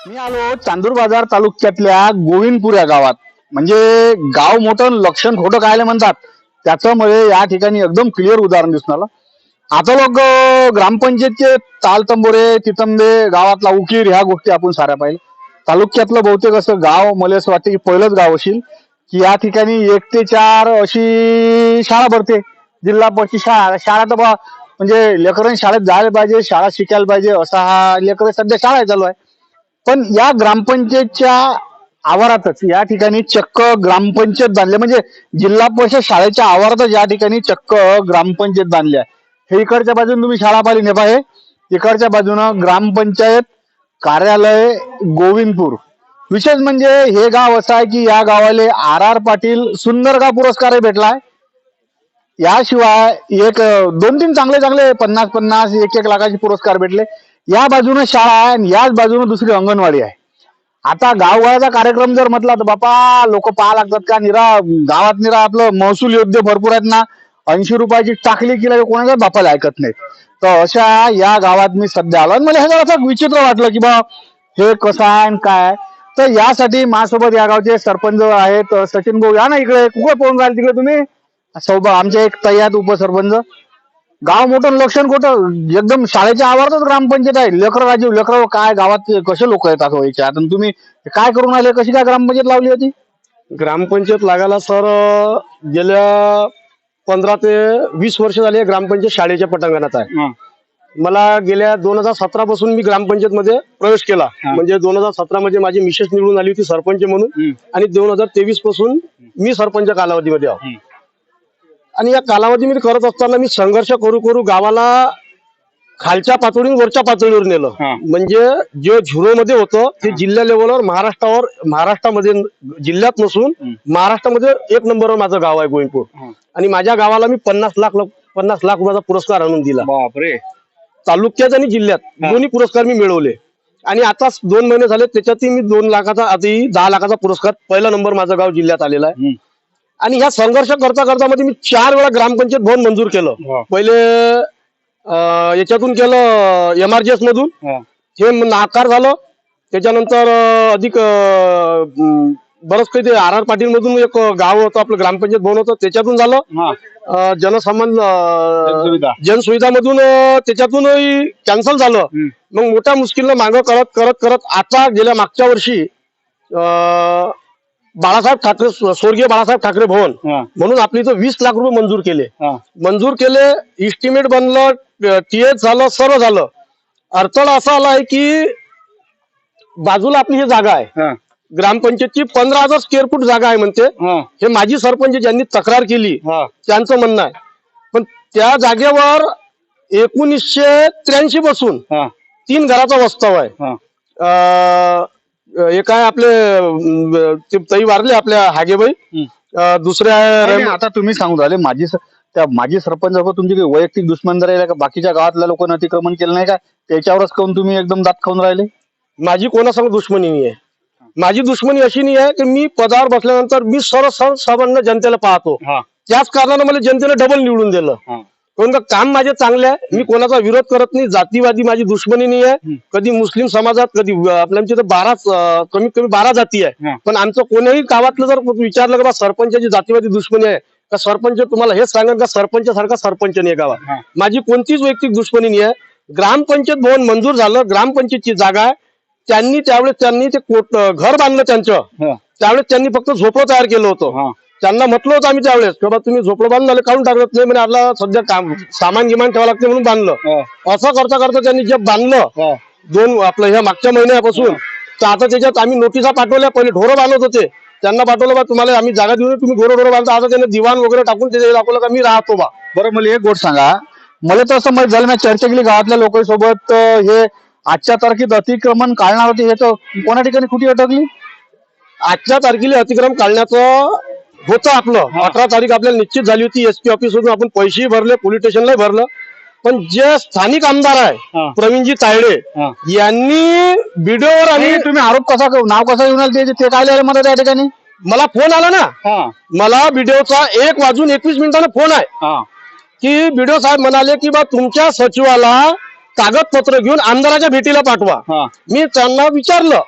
मी आलो चांदूर बाजार तालुक्यातल्या गोविंदपूर या गावात. म्हणजे गाव मोठं लक्षण खोटं कायले म्हणतात त्याचं या ठिकाणी एकदम क्लिअर उदाहरण दिसून आलं. आता लोक ग्रामपंचायतचे ताल तंबोरे तितंबे गावातला उकीर ह्या गोष्टी आपण साऱ्या पाहिल्या. तालुक्यातलं बहुतेक असं गाव मला असं वाटतं की पहिलंच गाव असेल की या ठिकाणी एक ते चार अशी शाळा भरते. जिल्हा परिषद शाळा शाळा तर म्हणजे लेकरांनी शाळेत जायला पाहिजे शाळा शिकायला पाहिजे असा हा लेकर सध्या शाळा चालू आहे. पण या ग्रामपंचायतच्या आवारातच या ठिकाणी चक्क ग्रामपंचायत बांधले म्हणजे जिल्हा परिषद शाळेच्या आवारातच या ठिकाणी चक्क ग्रामपंचायत बांधली आहे. हे इकडच्या बाजूने तुम्ही शाळा पाहिली नेपा हे. इकडच्या बाजूनं ग्रामपंचायत कार्यालय गोविंदपूर. विशेष म्हणजे हे गाव असं आहे की या गावाले आर आर पाटील सुंदर गाव पुरस्कारही भेटलाय. याशिवाय एक दोन तीन चांगले चांगले पन्नास पन्नास एक एक लाखाचे पुरस्कार भेटले. या बाजूने शाळा आहे आणि याच बाजूने दुसरी अंगणवाडी आहे. आता गावगाळाचा कार्यक्रम जर म्हटला तर बापा लोक पाहा लागतात का निरा गावात निरा आपलं महसूल योग्य भरपूर आहेत ना. ऐंशी रुपयाची टाकली की लगे कोणाच्या बापाला ऐकत नाही तर अशा या गावात मी सध्या आलो आणि मला हे असं विचित्र वाटलं की बा हे कसं आहे आणि काय तर यासाठी माझ्यासोबत या गावचे सरपंच आहेत सचिन भाऊ या ना इकडे कुठे पोहोचून राहिले तिकडे तुम्ही? सौभा आमचे एक तयात उपसरपंच. गाव मोठं लक्षण कुठं? एकदम शाळेच्या आवारातच ग्रामपंचायत आहे. लेकर राजीव लेकर काय गावात कसे लोक येतात हो याच्यात आणि तुम्ही काय करून आले? कशी काय ग्रामपंचायत लावली होती? ग्रामपंचायत लागायला सर गेल्या पंधरा ते वीस वर्ष झाली ग्रामपंचायत शाळेच्या पटांगणात आहे. मला गेल्या दोन हजार सतरा पासून मी ग्रामपंचायत मध्ये प्रवेश केला. म्हणजे दोन हजार सतरा मध्ये माझी मिसेस निवडून आली होती सरपंच म्हणून. आणि दोन हजार तेवीसपासून मी सरपंच कालावधीमध्ये आहो. हम्म. आणि या कालावधीमध्ये करत असताना मी संघर्ष करू करू गावाला खालच्या पातळीवर वरच्या पातळीवर नेलं. म्हणजे जे झिरो मध्ये होतं ते जिल्हा लेवलवर महाराष्ट्रावर महाराष्ट्रामध्ये जिल्ह्यात नसून. महाराष्ट्रामध्ये एक नंबरवर माझं गाव आहे गोविंदपूर हा. आणि माझ्या गावाला मी पन्नास लाख पन्नास लाख रुपयाचा पुरस्कार आणून दिला बापरे तालुक्यात आणि जिल्ह्यात. दोन्ही पुरस्कार मी मिळवले आणि आता दोन महिने झाले त्याच्यातही मी दोन लाखाचा आधी दहा लाखाचा पुरस्कार पहिला नंबर माझं गाव जिल्ह्यात आलेला आहे. आणि ह्या संघर्ष करता करता मध्ये मी चार वेळा ग्रामपंचायत भवन मंजूर केलं. पहिले अं, याच्यातून केलं एमआरजीएस मधून हा. नाकार झालं त्याच्यानंतर अं, अधिक अं, म, बरंच काही ते आर आर पाटील मधून एक गाव होतं आपलं ग्रामपंचायत भवन होतं त्याच्यातून झालं. अं, जनसंबंध अं, जनसुविधा. जनसुविधामधून अं, त्याच्यातूनही कॅन्सल झालं हम्म. मग मोठ्या मुश्किलनं मागं करत करत करत आता गेल्या मागच्या वर्षी अं, बाळासाहेब ठाकरे स्वर्गीय बाळासाहेब ठाकरे भवन. म्हणून आपली इथं वीस लाख रुपये मंजूर केले. मंजूर केले इस्टिमेट बनलं टीएच झालं सर्व झालं अडथळा असा आला आहे की बाजूला आपली ही जागा आहे. ग्रामपंचायतची पंधरा हजार स्क्वेअर फूट जागा आहे म्हणते हा. माजी सरपंच ज्यांनी तक्रार केली. त्यांचं म्हणणं आहे पण त्या जागेवर एकोणीसशे त्र्याऐंशी पासून. तीन घराचा वस्ताव आहे हा. आहे आपले अं, ते ताई वारले आपल्या हागेबाई. अं, नाही, नाही, आता तुम्ही सांगू राहिले माझी स- त्या माजी सरपंच तुमची काही वैयक्तिक दुश्मन राहिले का बाकीच्या गावातल्या लोकांनी अतिक्रमण केलं नाही का त्याच्यावरच काऊन तुम्ही एकदम दात खाऊन राहिले माझी कोणासंग दुश्मनी नाही आहे माझी दुश्मनी अशी नाही आहे की मी पदावर बसल्यानंतर मी सर्व सर्व सर्वांना जनतेला पाहतो. त्याच कारणानं मला जनतेला डबल निवडून दिलं हा. का काम माझे चांगले आहे. मी कोणाचा विरोध करत नाही. जातीवादी माझी दुश्मनी नाही आहे. कधी मुस्लिम समाजात कधी आपल्या आमच्या इथं बारा कमीत कमी बारा जाती आहे. पण आमचं कोणीही गावातलं जर विचारलं का बा सरपंचाची जातीवादी दुश्मनी आहे का सरपंच तुम्हाला हेच सांगेल का सरपंच सारखा सरपंच नाही. गावात? माझी कोणतीच वैयक्तिक दुश्मनी नाही आहे. ग्रामपंचायत भवन मंजूर झालं. ग्रामपंचायतची जागा आहे. त्यांनी त्यावेळेस त्यांनी ते घर बांधलं त्यांचं. त्यावेळेस त्यांनी फक्त झोपडं तयार केलं होतं. त्यांना म्हटलं होतं आम्ही त्यावेळेस की बाबा तुम्ही झोपडं बांधून झालं काढून टाकत नाही म्हणजे आपल्याला सध्या काम सामान गिमान ठेवावं लागते म्हणून बांधलं. हा. असं करता करता त्यांनी जे बांधलं हा. दोन आपलं ह्या मागच्या महिन्यापासून तर आता त्याच्यात आम्ही नोटिसा पाठवल्या पहिले ढोरं बांधत होते. त्यांना पाठवलं बा तुम्हाला आम्ही जागा देऊन तुम्ही गोरं ढोरं बांधता आता त्यांनी दिवाण वगैरे टाकून ते दाखवलं का मी राहतो बा. बरं मला एक गोष्ट सांगा. मला तर असं माहीत झालं मी चर्चा केली गावातल्या लोकांसोबत हे आजच्या तारखेत अतिक्रमण काढणार होते हे तर कोणा ठिकाणी कुठे अटकली? आजच्या तारखेला अतिक्रम काढण्याचं होतं आपलं. अठरा तारीख आपल्याला निश्चित झाली होती. एसपी ऑफिस मधून आपण पैसेही भरले पोलीस स्टेशनलाही भरलं. पण जे स्थानिक आमदार. आहे प्रवीणजी तायडे. यांनी व्हिडिओवर आणि तुम्ही आरोप कसा नाव कसं येऊन आलं ते- काय लिहायला मला त्या ठिकाणी? मला फोन आला ना. हा. मला व्हिडिओचा एक वाजून एकवीस मिनिटांना फोन आहे. की व्हिडिओ साहेब म्हणाले की बा तुमच्या सचिवाला कागदपत्र घेऊन आमदाराच्या भेटीला पाठवा. मी त्यांना विचारलं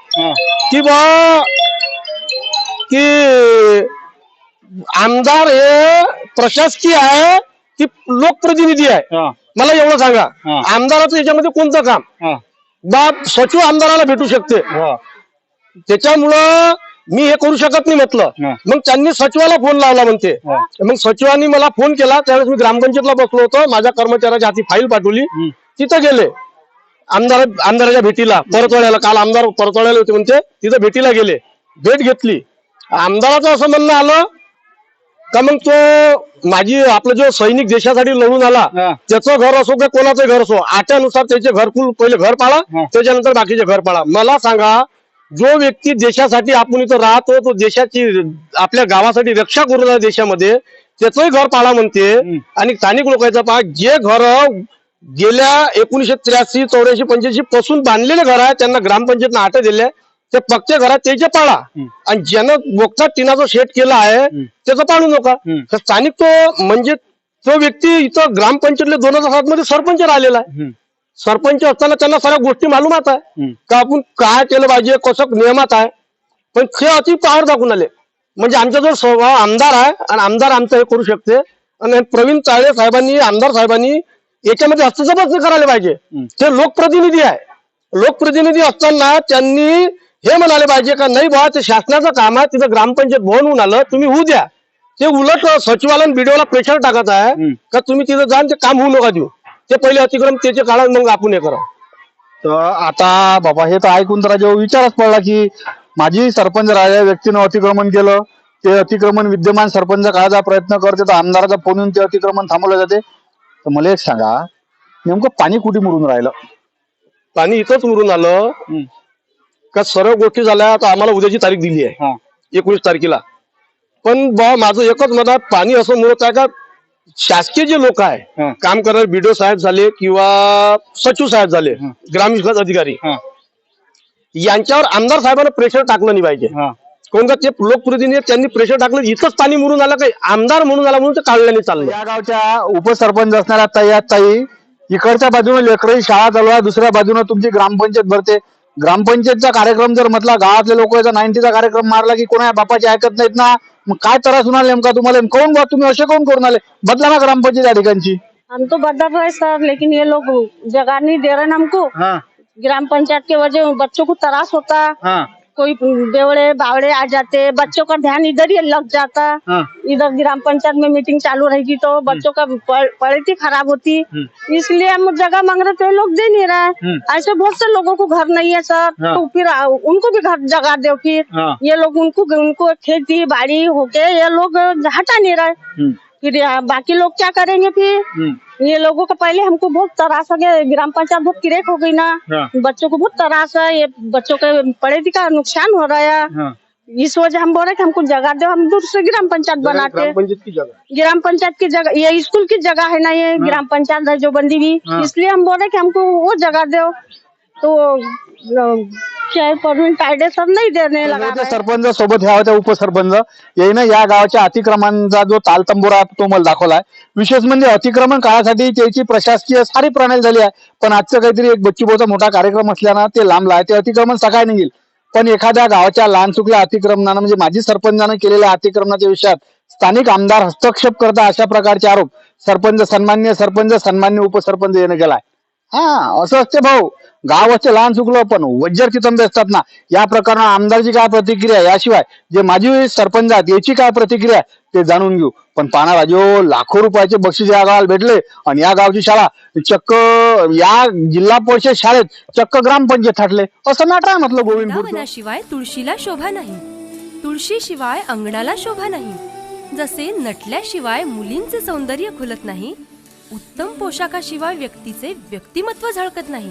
की बा की आमदार हे प्रशासकीय आहे की लोकप्रतिनिधी आहे. हा. मला एवढं सांगा हा. आमदाराचं याच्यामध्ये कोणतं काम? हा. बा सचिव आमदाराला भेटू शकते. हा. त्याच्यामुळं मी हे करू शकत नाही म्हटलं. हा. मग त्यांनी सचिवाला फोन लावला म्हणते. हा. मग सचिवांनी मला फोन केला त्यावेळेस मी ग्रामपंचायतला बसलो होतो. माझ्या कर्मचाऱ्याच्या हाती फाईल पाठवली. हम्म. तिथं गेले. आमदार आमदाराच्या भेटीला. परतवाड्याला काल आमदार परतवाड्याला होते म्हणते. तिथं भेटीला गेले. भेट घेतली. आमदाराचं असं म्हणणं आलं का मग तो माझी आपला जो सैनिक देशासाठी लढून आला हा. त्याचं घर असो किंवा कोणाचं घर असो आट्यानुसार त्याचे घरकुल पहिले घर पाळा हा. त्याच्यानंतर बाकीचे घर पाळा मला सांगा जो व्यक्ती देशासाठी आपण इथं राहतो तो देशाची आपल्या गावासाठी रक्षा करू राहिला देशामध्ये त्याचंही घर पाळा म्हणते हम्म. आणि स्थानिक लोकांचं पहा जे घर गेल्या एकोणीशे त्र्याऐंशी चौऱ्याऐंशी पंच्याऐंशी पासून बांधलेले घर आहे त्यांना ग्रामपंचायतनं आठ दिले ते पक्के घरात त्याचे पाळा. आणि ज्यानं मोठा टिनाचा शेट केला आहे. त्याचं पाळू नका. तर स्थानिक तो म्हणजे तो व्यक्ती इथं ग्रामपंचायतले दोन हजार सात मध्ये सरपंच राहिलेला आहे. सरपंच असताना त्यांना सगळ्या गोष्टी मालूमात आहे. का आपण काय केलं पाहिजे कसं नियमात आहे पण ते अति पॉवर दाखवून आले म्हणजे आमचा जो स्वभाव आमदार आहे आणि आमदार आमचं हे करू शकते आणि प्रवीण ताळे साहेबांनी आमदार साहेबांनी याच्यामध्ये हस्तक्षेपच करायला पाहिजे. ते लोकप्रतिनिधी आहे लोकप्रतिनिधी असताना त्यांनी हे म्हणाले पाहिजे का नाही बा ते शासनाचं काम आहे तिथं ग्रामपंचायत भवन होऊन आलं तुम्ही होऊ द्या. ते उलट सचिवालय बीडीओला प्रेशर टाकत आहे. का तुम्ही तिथं जाऊन ते काम होऊ नका देऊ. ते पहिले अतिक्रम त्याचे काढा मग आपण हे करा. तर आता बाबा हे तर ऐकून तर जेव्हा विचारच पडला की माझी सरपंच राहिल्या व्यक्तीनं अतिक्रमण केलं ते अतिक्रमण विद्यमान सरपंच काढायचा प्रयत्न करते तर आमदाराचा फोन येऊन ते अतिक्रमण थांबवलं जाते. तर मला एक सांगा नेमकं पाणी कुठे मुरून राहिलं? पाणी इथंच उरून आलं. का सर्व गोष्टी झाल्या आता आम्हाला उद्याची तारीख दिली आहे. एकोणीस तारखेला पण बा माझं एकच मनात पाणी असं म्हणत आहे का शासकीय जे लोक आहे. काम करणारे बीडीओ साहेब झाले किंवा सचिव साहेब झाले हा. ग्रामविकास अधिकारी यांच्यावर आमदार साहेबांना प्रेशर टाकलं नाही पाहिजे. कोण का ते लोकप्रतिनिधी त्यांनी प्रेशर टाकलं इथंच पाणी म्हणून आलं काही आमदार म्हणून आला म्हणून ते काढलं नाही चाललं या गावच्या उपसरपंच असणाऱ्या ताई ताई इकडच्या बाजूने लेकरही शाळा चालू आहे दुसऱ्या बाजूने तुमची ग्रामपंचायत भरते ग्रामपंचायतचा कार्यक्रम जर म्हटला गावातले लोक याचा नाईन्टीचा कार्यक्रम मारला की कोणा बापाची ऐकत नाहीत ना? मग काय त्रास होणार नेमका तुम्हाला? काऊन बा तुम्ही असे कोण करून आले? बदला ना ग्रामपंचायत या ठिकाणची. हम तो बदल रहे सर लेकिन ये लोग जगह नहीं दे रहे ना हमको हा. ग्राम पंचायत के वजह बच्चों को त्रास होता. हा. कोई बेवड़े बावड़े आ जाते बच्चों का ध्यान इधर ही लग जाता। हा। इधर ग्राम पंचायत में मीटिंग चालू रहेगी तो बच्चों का पढ़ाई खराब होती। इसलिए हम जगह मांग रहे थे लोग दे नहीं रहे। हम्म। ऐसे बहुत से लोगों को घर नहीं है सर। हाँ। तो फिर उनको भी घर जगह दो फिर। हाँ। ये लोग उनको उनको खेती बाड़ी होके ये लोग हटा नहीं रहे। हम्म, फिर बाकी लोग क्या करेंगे फिर? हम्म, ये लोगों का पहले हमको बहुत तरास हो गया ग्राम पंचायत बहुत क्रेक हो गई ना हाँ। बच्चों को बहुत तरास है ये बच्चों के पढ़े का नुकसान हो रहा है हा. इस वजह हम बोल रहे कि हमको जगह दो हम दूर से ग्राम पंचायत बनाते हैं। ग्रामपंचायत की जगह ग्राम पंचायत की जगह ये स्कूल की जगह है ना ये ग्राम पंचायत है जो बंदी हुई हाँ। इसलिए हम बोल रहे कि हमको वो जगह दो तो नहीं त्या रहे। सरपंच सोबत ह्या होत्या उपसरपंच. याने या गावाच्या अतिक्रमणाचा जो तालतंबोरा तो मला दाखवलाय. विशेष म्हणजे अतिक्रमण काळासाठी त्याची प्रशासकीय सारी प्रणाली झाली आहे. पण आजचं काहीतरी एक बच्चीबोचा मोठा कार्यक्रम असल्यानं ते लांबला आहे. ते अतिक्रमण सकाळी निघेल. पण एखाद्या गावाच्या लहान चुकल्या अतिक्रमणानं म्हणजे माजी सरपंचानं केलेल्या अतिक्रमणाच्या विषयात स्थानिक आमदार हस्तक्षेप करता अशा प्रकारचे आरोप सरपंच सन्मान्य सरपंच सन्मान्य उपसरपंच याने केलाय. हा असं असते भाऊ. गाव असते लहान चुकलं पण वज्जर चितंबे असतात ना. या प्रकरणात आमदारची काय प्रतिक्रिया याशिवाय जे माजी सरपंच आहेत याची काय प्रतिक्रिया ते जाणून घेऊ. पण पाना राजो लाखो रुपयाचे बक्षीस या गावाला भेटले आणि या गावची शाळा चक्क या जिल्हा परिषद शाळेत चक्क ग्रामपंचायत थाटले. असं नाट आहे म्हटलं गोविंदपूर वृंदावनाशिवाय तुळशीला शोभा नाही. तुळशीशिवाय अंगणाला शोभा नाही. जसे नटल्याशिवाय मुलींचे सौंदर्य खुलत नाही उत्तम पोशाखाशिवाय व्यक्तीचे व्यक्तिमत्व झळकत नाही.